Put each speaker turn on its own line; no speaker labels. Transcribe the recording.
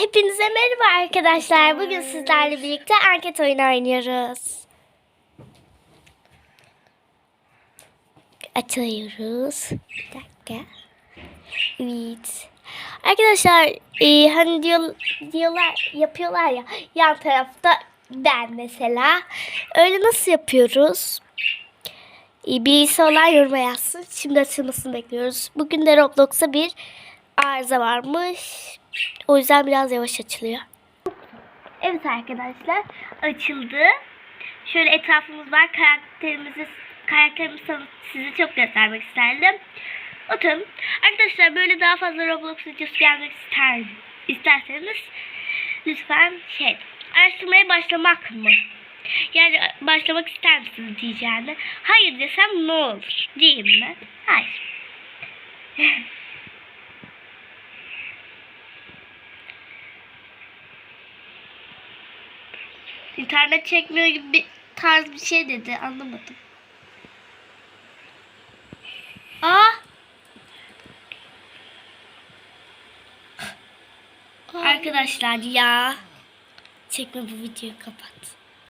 Hepinize merhaba arkadaşlar. Bugün sizlerle birlikte anket oyunu oynuyoruz. Açıyoruz. Bir dakika. Evet. Arkadaşlar e, hani diyor, diyorlar yapıyorlar ya yan tarafta ben mesela. Öyle nasıl yapıyoruz? E, birisi olan yoruma yazsın. Şimdi açılmasını bekliyoruz. Bugün de Roblox'a bir arıza varmış. O yüzden biraz yavaş açılıyor. Evet arkadaşlar açıldı. Şöyle etrafımız var. Karakterimizi sana- size çok göstermek isterdim. Oturun. Arkadaşlar böyle daha fazla Roblox videosu gelmek ister, isterseniz lütfen şey araştırmaya başlamak mı? Yani başlamak ister misiniz diyeceğine. Hayır desem ne olur? Diyeyim mi? Hayır. İnternet çekmiyor gibi bir tarz bir şey dedi. Anlamadım. Aa! Arkadaşlar ya. Çekme bu videoyu kapat.